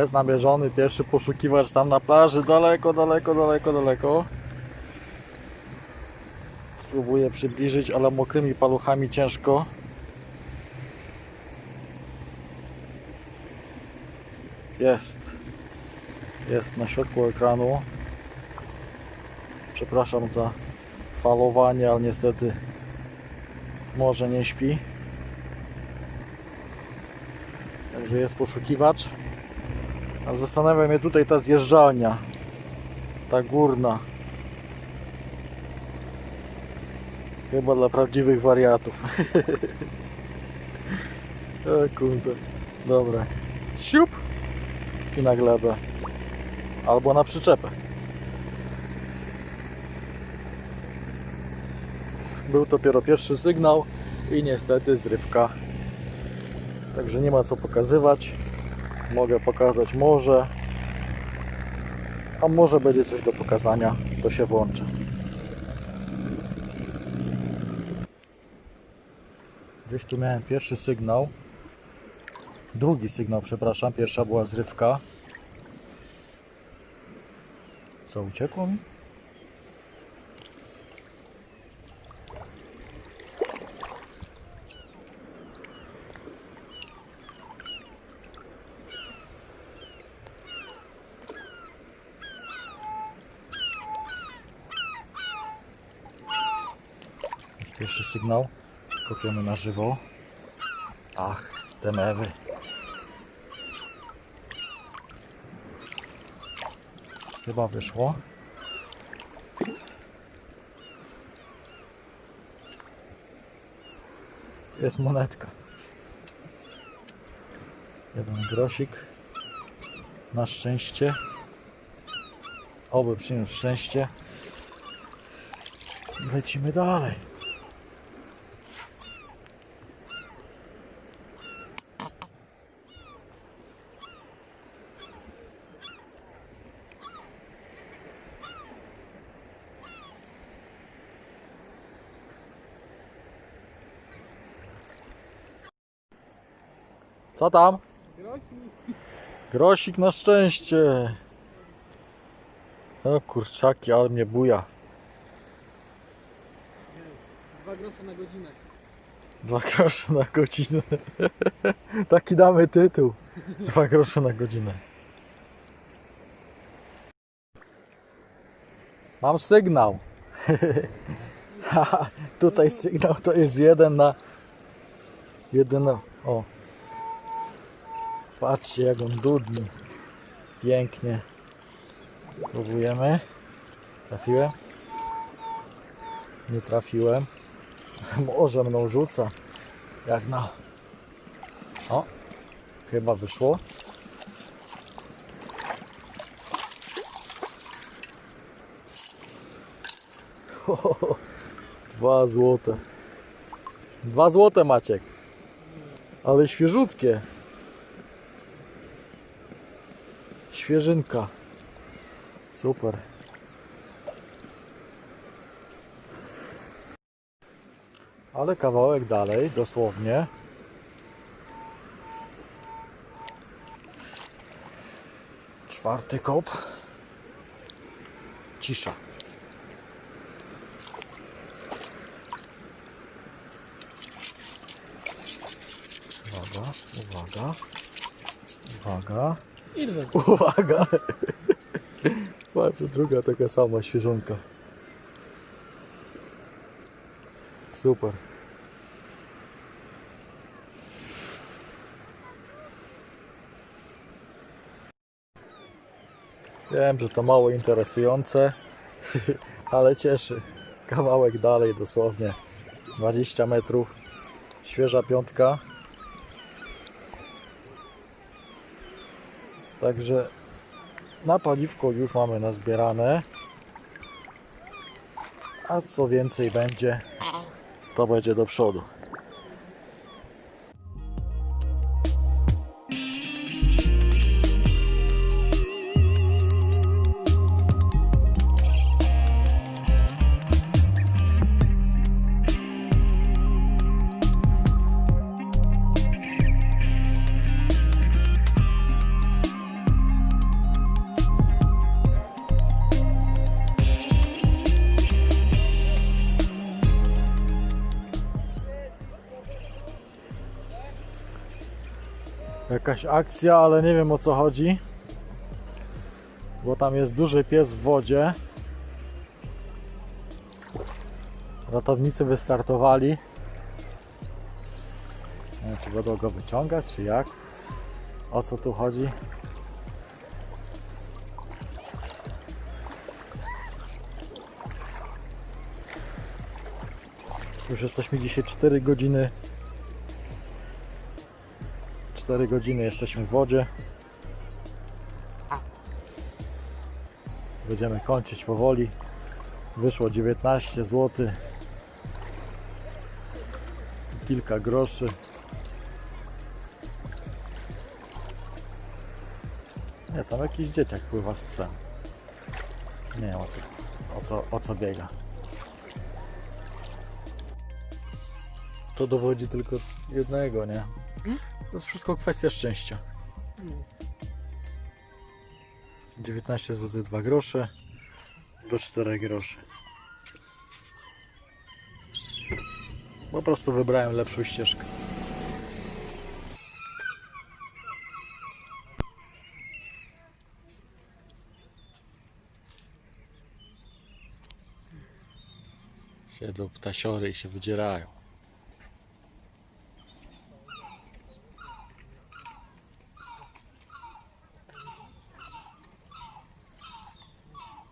Jest namierzony pierwszy poszukiwacz tam na plaży, daleko, daleko, daleko, daleko. Spróbuję przybliżyć, ale mokrymi paluchami ciężko. Jest. Jest na środku ekranu. Przepraszam za falowanie, ale niestety może nie śpi. Także jest poszukiwacz. A zastanawia mnie tutaj ta zjeżdżalnia. Ta górna. Chyba dla prawdziwych wariatów. o kurde. Dobra. Siup. I na glebę. Albo na przyczepę. Był dopiero pierwszy sygnał i niestety zrywka. Także nie ma co pokazywać. Mogę pokazać może. A może będzie coś do pokazania, to się włączę. Gdzieś tu miałem pierwszy sygnał. Drugi sygnał, przepraszam. Pierwsza była zrywka. Co, uciekło mi? Pierwszy sygnał. Kopiemy na żywo. Ach, te mewy. Chyba wyszło. Jest monetka. Jeden grosik. Na szczęście. Oby przyniósł szczęście. Lecimy dalej. Co tam? Grosik na szczęście. O kurczaki, ale mnie buja. Dwa grosze na godzinę. Dwa grosze na godzinę. Taki damy tytuł. Dwa grosze na godzinę. Mam sygnał. Tutaj sygnał to jest jeden na jeden na... O. Patrzcie jak on dudni. Pięknie. Próbujemy. Trafiłem? Nie trafiłem. Może mną rzuca. Jak na. O, chyba wyszło. Dwa złote. Dwa złote Maciek. Ale świeżutkie. Świeżynka. Super. Ale kawałek dalej, dosłownie. Czwarty kop. Cisza. Uwaga, uwaga, uwaga, Uwaga. Patrz, druga taka sama świeżonka. Super. Wiem, że to mało interesujące, ale cieszy. Kawałek dalej, dosłownie 20 metrów. Świeża piątka. Także na paliwko już mamy nazbierane. A co więcej będzie, to będzie do przodu. Jakaś akcja, ale nie wiem o co chodzi. Bo tam jest duży pies w wodzie. Ratownicy wystartowali. Nie wiem, czy będą go wyciągać, czy jak? O co tu chodzi? Już jesteśmy dzisiaj 4 godziny. 4 godziny jesteśmy w wodzie. Będziemy kończyć powoli. Wyszło 19 zł. Kilka groszy. Nie, tam jakiś dzieciak pływa z psem. Nie wiem o co, o co, o co biega. To dowodzi tylko jednego, nie? To jest wszystko kwestia szczęścia. 19 zł 2 grosze do 4 groszy. Po prostu wybrałem lepszą ścieżkę. Siedzą ptasiory i się wydzierają.